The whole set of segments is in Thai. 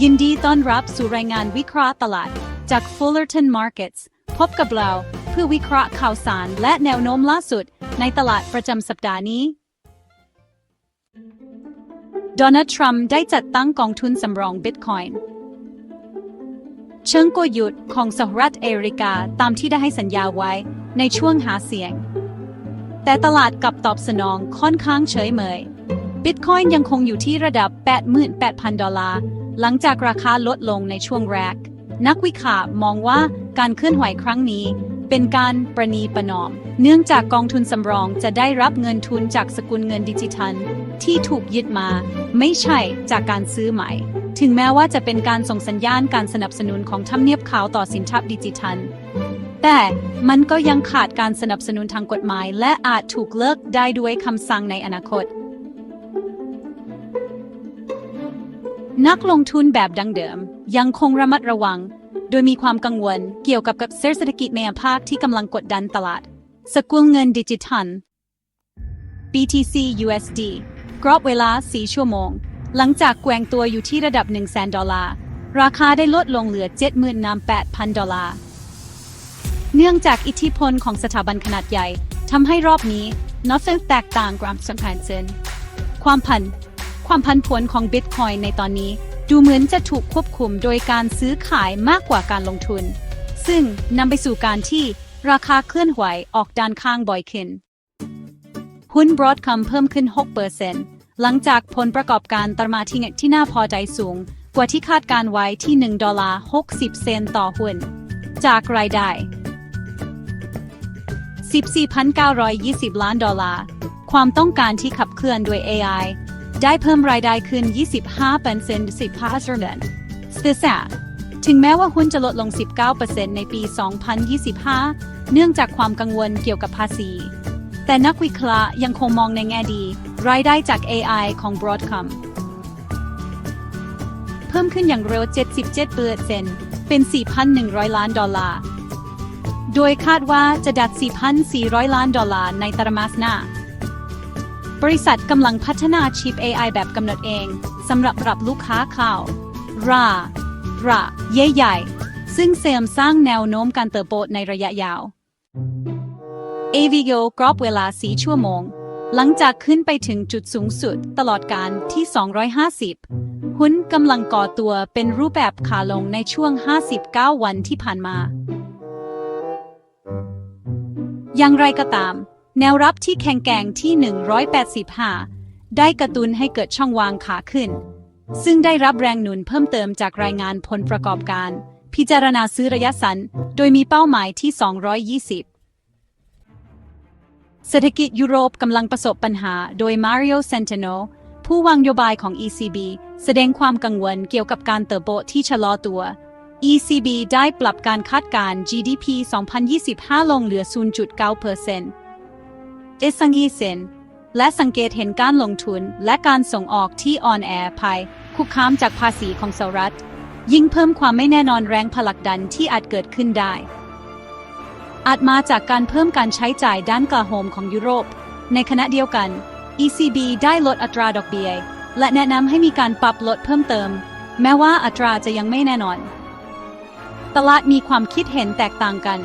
ยินดีต้อนรับสู่รายงานวิเคราะห์ตลาด จาก Fullerton Markets พบกับเราเพื่อวิเคราะห์ข่าวสารและแนวโน้มล่าสุด ในตลาดประจำสัปดาห์นี้ โดนัลด์ทรัมป์ได้จัดตั้งกองทุนสำรองบิตคอยน์เชิงกลยุทธ์ของสหรัฐอเมริกาตามที่ได้ให้สัญญาไว้ในช่วงหาเสียง แต่ตลาดกลับตอบสนองค่อนข้างเฉยเมยบิตคอยน์ยังคงอยู่ที่ระดับ 88,000 ดอลลาร์ หลังจากราคาลดลงในช่วงแรก นักวิเคราะห์มองว่าการเคลื่อนไหวครั้งนี้ เป็นการประนีประนอม เนื่องจากกองทุนสำรองจะได้รับเงินทุนจากสกุลเงินดิจิทัล ที่ถูกยึดมา ไม่ใช่จากการซื้อใหม่ ถึงแม้ว่าจะเป็นการส่งสัญญาณการสนับสนุนของทำเนียบขาวต่อสินทรัพย์ดิจิทัล แต่มันก็ยังขาดการสนับสนุนทางกฎหมาย และอาจถูกเลิกได้ด้วยคำสั่งในอนาคต นักลงทุนแบบดังเดิม ยังคงระมัดระวัง โดยมีความกังวลเกี่ยวกับกระแสเศรษฐกิจในภาคที่กำลังกดดันตลาด สกุลเงินดิจิทัล BTC USD กรอบเวลา 4 ชั่วโมง หลังจากแกว่งตัวอยู่ที่ระดับ 1 0 0 0 0ดอลลาร์ ราคาได้ลดลงเหลือ 78,000 ดอลลาร์ เนื่องจากอิทธิพลของสถาบันขนาดใหญ่ทำให้รอบนี้นอตเซนแตกต่างกว่าสังหารเซนความพัน ความพันผวนของบิตคอยในตอนนี้ ดูเหมือนจะถูกควบคุมโดยการซื้อขายมากกว่าการลงทุน ซึ่งนำไปสู่การที่ราคาเคลื่อนไหวออกด้านข้างบ่อยขึ้น หุ้นบรอดคัมเพิ่มขึ้น 6%หลังจากผลประกอบการตรมาที่ที่น่าพอใจสูง กว่าที่คาดการไว้ที่1ดอลลาร์60 เซนต์ต่อหุ้น จากรายได้ 14,920 ล้านดอลลาร์ ความต้องการที่ขับเคลื่อนด้วย AI ได้เพิ่มรายได้ขึ้น 25เป็นเซนต์10พาสเรนสเตซ่าถึงแม้ว่าหุ้นจะลดลง 19%ในปี 2025 เนื่องจากความกังวลเกี่ยวกับภาษี แต่นักวิเคราะห์ยังคงมองในแง่ดี รายได้จาก AI ของ Broadcom เพิ่มขึ้นอย่างเร็ว 77%เป็น 4,100 ล้านดอลลาร์ โดยคาดว่าจะดัด 4,400 ล้านดอลลาร์ในไตรมาสหน้า บริษัทกำลังพัฒนาชิป AI แบบกำหนดเองสำหรับรับลูกค้าข่าวราระใหญ่ ซึ่งเสริมสร้างแนวโน้มการเติบโตในระยะยาว AVO กรอบเวลา4ชั่วโมง หลังจากขึ้นไปถึงจุดสูงสุดตลอดการที่ 250 หุ้นกำลังก่อตัวเป็นรูปแบบขาลงในช่วง 59 วันที่ผ่านมา อย่างไรก็ตาม แนวรับที่แข็งแกร่งที่ 185 ได้กระตุ้นให้เกิดช่องวางขาขึ้น ซึ่งได้รับแรงหนุนเพิ่มเติมจากรายงานผลประกอบการ พิจารณาซื้อระยะสั้นโดยมีเป้าหมายที่ 220เศรษฐกิจยุโรปกำลังประสบปัญหาโดยมาริโอเซนเตโนผู้วางนโยบายของ ECB แสดงความกังวลเกี่ยวกับการเติบโตที่ชะลอตัว ECB ได้ปรับการคาดการณ์ GDP 2025 ลงเหลือ 0.9%เอสังยีเซนและสังเกตเห็นการลงทุนและการส่งออกที่อ่อนแอภัยคุกคามจากภาษีของสหรัฐ ยิ่งเพิ่มความไม่แน่นอนแรงผลักดันที่อาจเกิดขึ้นได้ อาจมาจากการเพิ่มการใช้จ่ายด้านกลาโหมของยุโรป ในขณะเดียวกัน ECB ได้ลดอัตราดอกเบี้ยและแนะนำให้มีการปรับลดเพิ่มเติม แม้ว่าอัตราจะยังไม่แน่นอน ตลาดมีความคิดเห็นแตกต่างกัน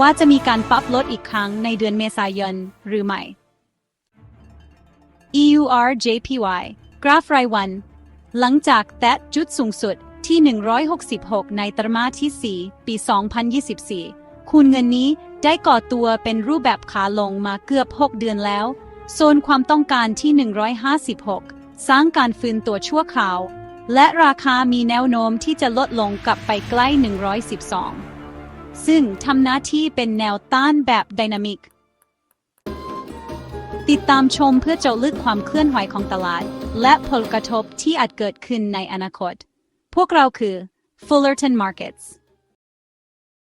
ว่าจะมีการปรับลดอีกครั้งในเดือนเมษายนหรือไม่ EUR JPY กราฟรายวัน หลังจากแตะจุดสูงสุดที่ 166 ในไตรมาสที่ 4 ปี 2024 คูณเงินนี้ได้ก่อตัวเป็นรูปแบบขาลงมาเกือบ 6 เดือนแล้ว โซนความต้องการที่ 156 สร้างการฟื้นตัวชั่วคราว และราคามีแนวโน้มที่จะลดลงกลับไปใกล้ 112 ซึ่งทำหน้าที่เป็นแนวต้านแบบไดนามิก ติดตามชมเพื่อเจาะลึกความเคลื่อนไหวของตลาด และผลกระทบที่อาจเกิดขึ้นในอนาคต พวกเราคือ Fullerton Markets